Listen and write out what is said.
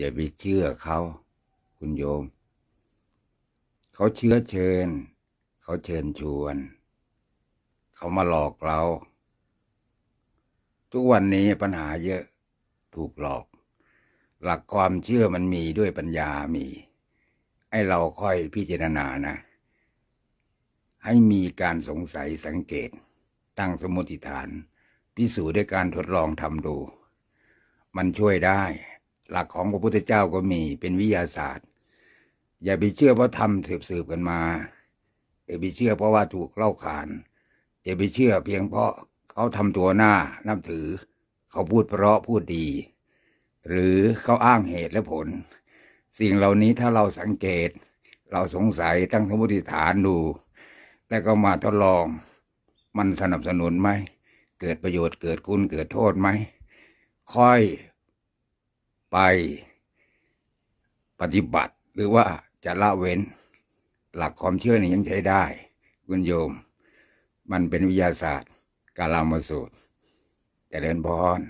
อย่าไปเชื่อเขา คุณโยม เขาเชื้อเชิญ เขาเชิญชวน เขามาหลอกเรา ทุกวันนี้ปัญหาเยอะถูกหลอก หลักความเชื่อมันมีด้วยปัญญามี ให้เราค่อยพิจารณานะ ให้มีการสงสัยสังเกต ตั้งสมมติฐาน พิสูจน์ด้วยการทดลองทำดู มันช่วยได้ หลักของพระพุทธเจ้าก็มีเป็นวิทยาศาสตร์ อย่าไปเชื่อเพราะทำสืบๆกันมาอย่าไปเชื่อเพราะว่าถูกเล่าขานอย่าไปเชื่อเพียงเพราะเขาทำตัวหน้านับถือ เขาพูดเพราะพูดดี หรือเขาอ้างเหตุและผล สิ่งเหล่านี้ถ้าเราสังเกต เราสงสัยตั้งสมมติฐานดู แล้วก็มาทดลอง มันสนับสนุนไหม เกิดประโยชน์เกิดคุณเกิดโทษไหมค่อย ไปปฏิบัติหรือว่าจะละเว้น หลักความเชื่อนี่ยังใช้ได้ คุณโยม มันเป็นวิทยาศาสตร์ การลามาสูตรเจริญพร